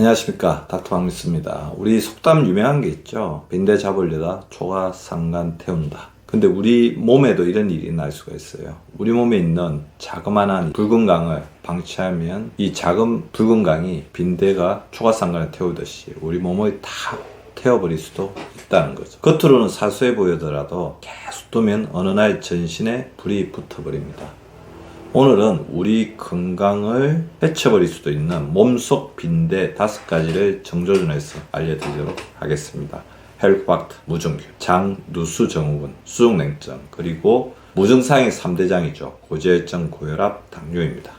안녕하십니까. 닥터 박미스입니다. 우리 속담 유명한 게 있죠. 빈대 잡으려다 초가 상간 태운다. 근데 우리 몸에도 이런 일이 날 수가 있어요. 우리 몸에 있는 자그마한 붉은 강을 방치하면 이 작은 붉은 강이 빈대가 초가 상간을 태우듯이 우리 몸을 다 태워버릴 수도 있다는 거죠. 겉으로는 사소해 보이더라도 계속 두면 어느 날 전신에 불이 붙어버립니다 오늘은 우리 건강을 해쳐버릴 수도 있는 몸속 빈대 다섯 가지를 정조준해서 알려드리도록 하겠습니다. 헬박트, 무증균, 장, 누수 증후군, 수족냉증, 그리고 무증상의 3대장이죠. 고지혈증, 고혈압, 당뇨입니다.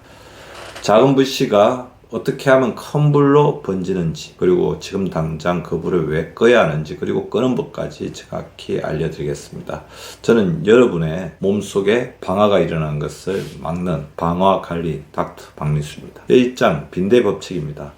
작은 불씨가 어떻게 하면 큰 불로 번지는지 그리고 지금 당장 그 불을 왜 꺼야 하는지 그리고 끄는 법까지 정확히 알려드리겠습니다. 저는 여러분의 몸속에 방화가 일어나는 것을 막는 방화 관리 닥터 박민수입니다. 1장 빈대 법칙입니다.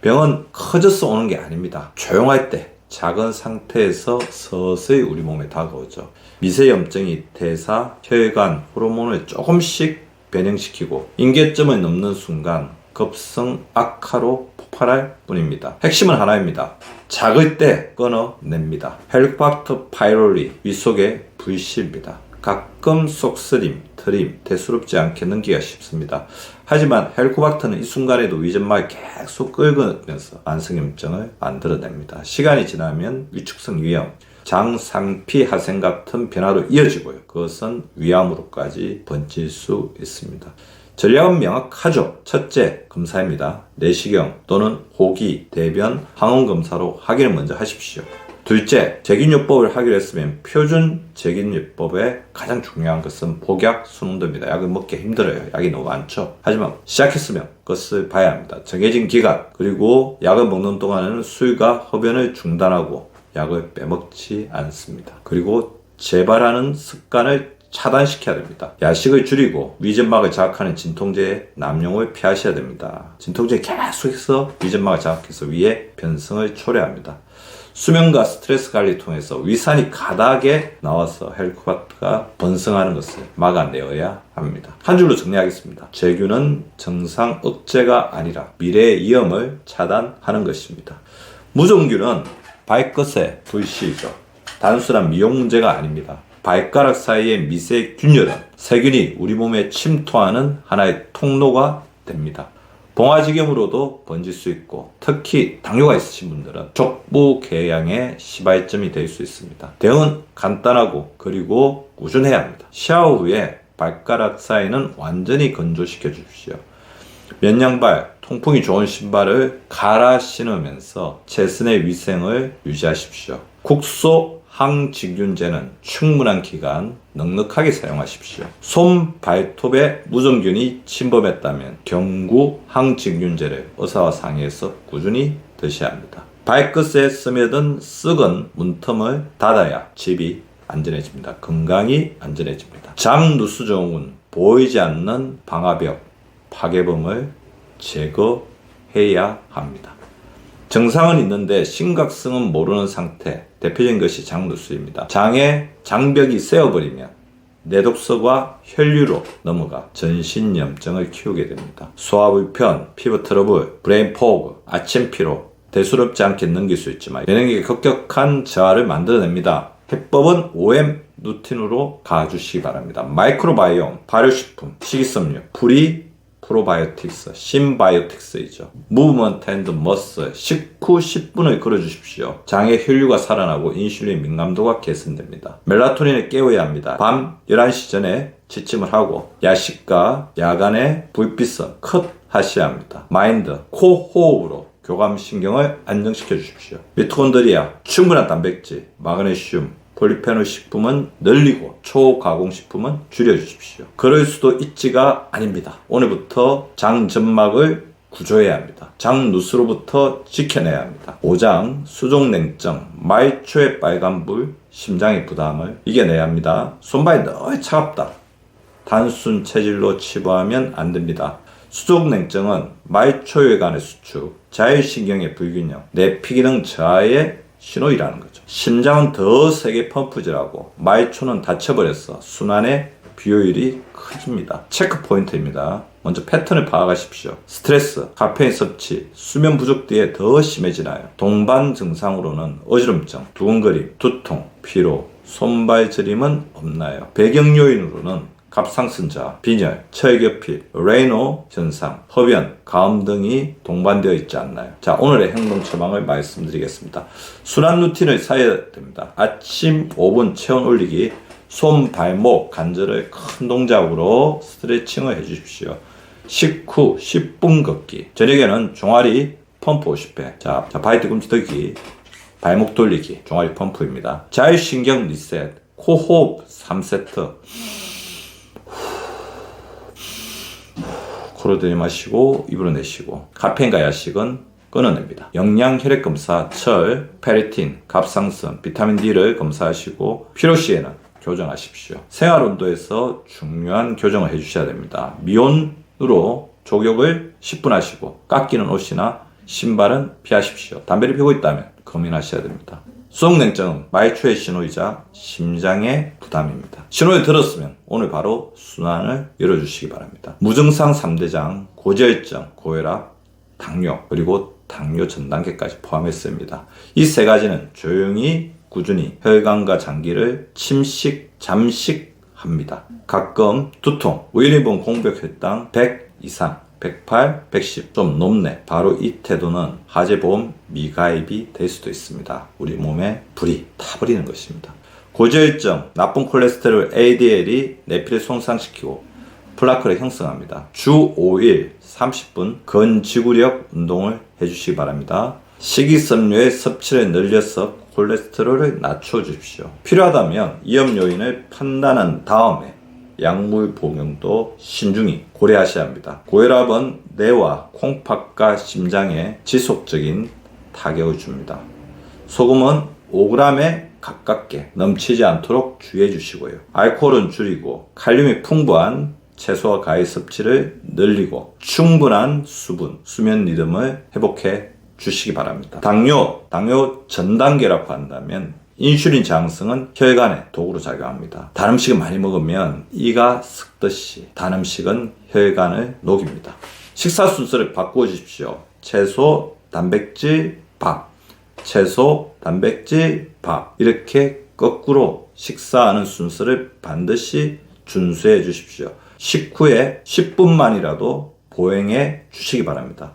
병은 커져서 오는 게 아닙니다. 조용할 때 작은 상태에서 서서히 우리 몸에 다가오죠. 미세염증이 대사, 혈관, 호르몬을 조금씩 변형시키고 인계점을 넘는 순간 급성 악화로 폭발할 뿐입니다. 핵심은 하나입니다. 작을 때 끊어냅니다. 헬리코박터 파이롤리 위속의 불씨입니다. 가끔 속쓰림, 트림, 대수롭지 않게 넘기가 쉽습니다. 하지만 헬코박터는 이 순간에도 위점막을 계속 긁으면서 만성염증을 만들어냅니다. 시간이 지나면 위축성 위염, 장, 상피, 하생 같은 변화로 이어지고요. 그것은 위암으로까지 번질 수 있습니다. 전략은 명확하죠. 첫째, 검사입니다. 내시경 또는 호기, 대변, 항원 검사로 확인을 먼저 하십시오. 둘째, 제균요법을 하기로 했으면 표준 제균요법의 가장 중요한 것은 복약 순응도입니다. 약을 먹기 힘들어요. 약이 너무 많죠. 하지만 시작했으면 그것을 봐야 합니다. 정해진 기간 그리고 약을 먹는 동안에는 수유가 흡연을 중단하고 약을 빼먹지 않습니다. 그리고 재발하는 습관을 차단시켜야 됩니다. 야식을 줄이고 위점막을 자극하는 진통제의 남용을 피하셔야 됩니다. 진통제 계속해서 위점막을 자극해서 위에 변성을 초래합니다. 수면과 스트레스 관리 통해서 위산이 가닥에 나와서 헬코바트가 번성하는 것을 막아내어야 합니다. 한 줄로 정리하겠습니다. 재균은 정상 억제가 아니라 미래의 위험을 차단하는 것입니다. 무종균은 발끝의 불씨이죠. 단순한 미용 문제가 아닙니다. 발가락 사이의 미세 균열은 세균이 우리 몸에 침투하는 하나의 통로가 됩니다. 봉화지경으로도 번질 수 있고 특히 당뇨가 있으신 분들은 족부 궤양의 시발점이 될 수 있습니다. 대응은 간단하고 그리고 꾸준해야 합니다. 샤워 후에 발가락 사이는 완전히 건조시켜 주십시오. 면양발, 통풍이 좋은 신발을 갈아 신으면서 최선의 위생을 유지하십시오. 국소 항직균제는 충분한 기간 넉넉하게 사용하십시오. 손 발톱에 무정균이 침범했다면 경구 항직균제를 의사와 상의해서 꾸준히 드셔야 합니다. 발끝에 스며든 썩은 문틈을 닫아야 집이 안전해집니다. 건강이 안전해집니다. 장누수정은 보이지 않는 방화벽, 파괴범을 제거해야 합니다. 증상은 있는데 심각성은 모르는 상태. 대표적인 것이 장누수입니다. 장에 장벽이 세어버리면 내독성과 혈류로 넘어가 전신염증을 키우게 됩니다. 소화불편, 피부 트러블, 브레인 포그, 아침 피로, 대수롭지 않게 넘길 수 있지만 면역력에 급격한 저하를 만들어냅니다. 해법은 OM 루틴으로 가주시기 바랍니다. 마이크로바이옴, 발효식품, 식이섬유, 불이 프로바이오틱스, 심바이오틱스이죠. 무브먼트 앤드 머스 식후 10분을 걸어주십시오. 장의 혈류가 살아나고 인슐린 민감도가 개선됩니다. 멜라토닌을 깨워야 합니다. 밤 11시 전에 지침을 하고 야식과 야간의 불빛선 컷 하셔야 합니다. 마인드, 코 호흡으로 교감신경을 안정시켜 주십시오. 미토콘드리아, 충분한 단백질, 마그네슘, 폴리페놀 식품은 늘리고 초가공 식품은 줄여주십시오. 그럴 수도 있지가 아닙니다. 오늘부터 장점막을 구조해야 합니다. 장누스로부터 지켜내야 합니다. 오장, 수족냉증, 말초의 빨간불, 심장의 부담을 이겨내야 합니다. 손발이 늘 차갑다. 단순 체질로 치부하면 안 됩니다. 수족냉증은 말초혈관의 수축, 자율신경의 불균형, 내피기능 저하의 신호이라는 거죠. 심장은 더 세게 펌프질하고 말초는 닫혀버려서 순환에 비효율이 커집니다. 체크 포인트입니다. 먼저 패턴을 파악하십시오. 스트레스, 카페인 섭취, 수면 부족 뒤에 더 심해지나요? 동반 증상으로는 어지럼증, 두근거림, 두통, 피로, 손발 저림은 없나요? 배경 요인으로는 갑상선자, 빈혈, 체격필, 레이노 현상, 흡연, 가음 등이 동반되어 있지 않나요? 자, 오늘의 행동 처방을 말씀드리겠습니다. 순환 루틴을 쌓아야 됩니다. 아침 5분 체온 올리기, 손, 발목, 관절을 큰 동작으로 스트레칭을 해 주십시오. 식후 10분 걷기, 저녁에는 종아리 펌프 50회. 자, 자 바이트 꿈치 들기, 발목 돌리기, 종아리 펌프입니다. 자율신경 리셋, 코호흡 3세트. 코로 들이마시고 입으로 내쉬고 카페인과 야식은 끊어냅니다. 영양 혈액 검사, 철, 페리틴, 갑상선, 비타민 D를 검사하시고 필요 시에는 교정하십시오. 생활 온도에서 중요한 교정을 해주셔야 됩니다. 미온으로 족욕을 10분 하시고 깎이는 옷이나 신발은 피하십시오. 담배를 피우고 있다면 고민하셔야 됩니다. 수족냉증은 말초의 신호이자 심장의 부담입니다. 신호를 들었으면 오늘 바로 순환을 열어주시기 바랍니다. 무증상 3대장, 고지혈증, 고혈압, 당뇨, 그리고 당뇨 전 단계까지 포함했습니다. 이 세 가지는 조용히 꾸준히 혈관과 장기를 침식, 잠식합니다. 가끔 두통, 우연히 본 공복 혈당 100 이상, 108, 110 좀 높네. 바로 이 태도는 하재보험 미가입이 될 수도 있습니다. 우리 몸에 불이 타버리는 것입니다. 고지혈증, 나쁜 콜레스테롤 ADL이 내피를 손상시키고 플라크를 형성합니다. 주 5일 30분 근지구력 운동을 해주시기 바랍니다. 식이섬유의 섭취를 늘려서 콜레스테롤을 낮춰주십시오. 필요하다면 위험 요인을 판단한 다음에 약물 복용도 신중히 고려하셔야 합니다. 고혈압은 뇌와 콩팥과 심장에 지속적인 타격을 줍니다. 소금은 5g에 가깝게 넘치지 않도록 주의해 주시고요. 알코올은 줄이고 칼륨이 풍부한 채소와 과일 섭취를 늘리고 충분한 수분, 수면 리듬을 회복해 주시기 바랍니다. 당뇨, 당뇨 전 단계라고 한다면 인슐린 저항성은 혈관에 도구로 작용합니다. 단 음식을 많이 먹으면 이가 습듯이 단 음식은 혈관을 녹입니다. 식사 순서를 바꾸어 주십시오. 채소, 단백질, 밥. 채소, 단백질, 밥. 이렇게 거꾸로 식사하는 순서를 반드시 준수해 주십시오. 식후에 10분만이라도 보행해 주시기 바랍니다.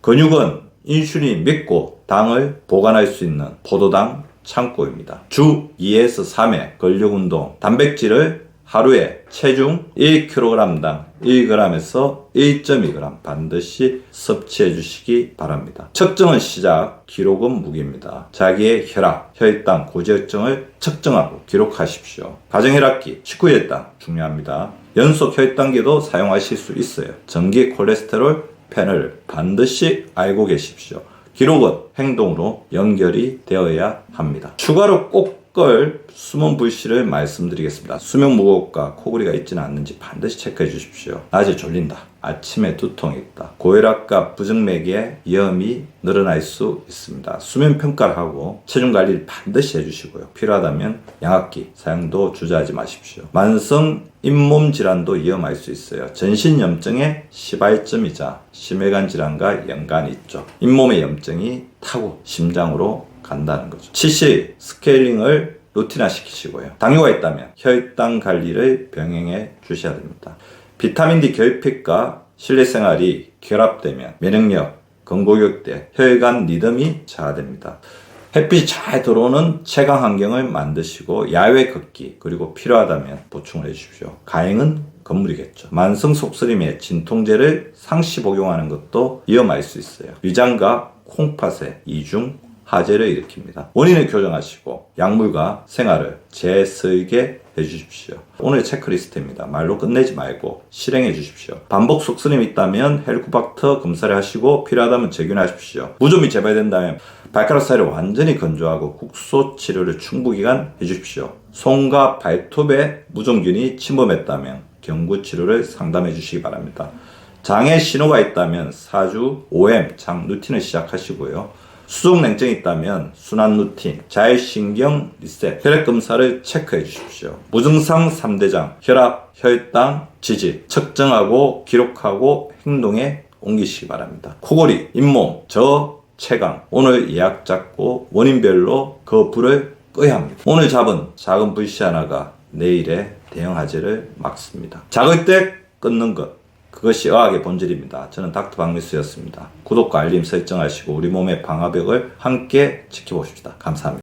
근육은 인슐린이 믿고 당을 보관할 수 있는 포도당 창고입니다. 주 2에서 3회 근력 운동, 단백질을 하루에 체중 1kg당 1g에서 1.2g 반드시 섭취해 주시기 바랍니다. 측정은 시작, 기록은 무기입니다. 자기의 혈압, 혈당, 고지혈증을 측정하고 기록하십시오. 가정혈압기, 식후혈당 중요합니다. 연속 혈당계도 사용하실 수 있어요. 전기 콜레스테롤 펜을 반드시 알고 계십시오. 기록은 행동으로 연결이 되어야 합니다. 추가로 꼭 끌 수면 불씨를 말씀드리겠습니다. 수면 무호흡과 코골이가 있지는 않는지 반드시 체크해 주십시오. 낮에 졸린다. 아침에 두통이 있다. 고혈압과 부정맥의 위험이 늘어날 수 있습니다. 수면 평가를 하고 체중 관리를 반드시 해주시고요. 필요하다면 양압기 사용도 주저하지 마십시오. 만성 잇몸 질환도 위험할 수 있어요. 전신 염증의 시발점이자 심혈관 질환과 연관이 있죠. 잇몸의 염증이 타고 심장으로 간다는 거죠. 치실 스케일링을 루틴화 시키시고요. 당뇨가 있다면 혈당 관리를 병행해 주셔야 됩니다. 비타민 D 결핍과 실내 생활이 결합되면 면역력, 건고격대, 혈관 리듬이 저하됩니다. 햇빛이 잘 들어오는 채광 환경을 만드시고 야외 걷기 그리고 필요하다면 보충을 해주십시오. 가행은 건물이겠죠. 만성 속쓰림에 진통제를 상시 복용하는 것도 위험할 수 있어요. 위장과 콩팥의 이중 화재를 일으킵니다. 원인을 교정하시고 약물과 생활을 재설계 해주십시오. 오늘의 체크리스트입니다. 말로 끝내지 말고 실행해 주십시오. 반복 속쓰림이 있다면 헬리코박터 검사를 하시고 필요하다면 재균하십시오. 무좀이 재발된다면 발가락 사이를 완전히 건조하고 국소 치료를 충분기간 해주십시오. 손과 발톱에 무좀균이 침범했다면 경구 치료를 상담해 주시기 바랍니다. 장에 신호가 있다면 4주 5M 장 루틴을 시작하시고요. 수족 냉증이 있다면 순환 루틴, 자율신경 리셋, 혈액 검사를 체크해 주십시오. 무증상 3대장, 혈압, 혈당, 지질 측정하고 기록하고 행동에 옮기시기 바랍니다. 코골이, 잇몸, 저, 체강. 오늘 예약 잡고 원인별로 그 불을 꺼야 합니다. 오늘 잡은 작은 불씨 하나가 내일의 대형 화재를 막습니다. 작을 때 끊는 것. 그것이 의학의 본질입니다. 저는 닥터 박미수였습니다. 구독과 알림 설정하시고 우리 몸의 방화벽을 함께 지켜봅시다. 감사합니다.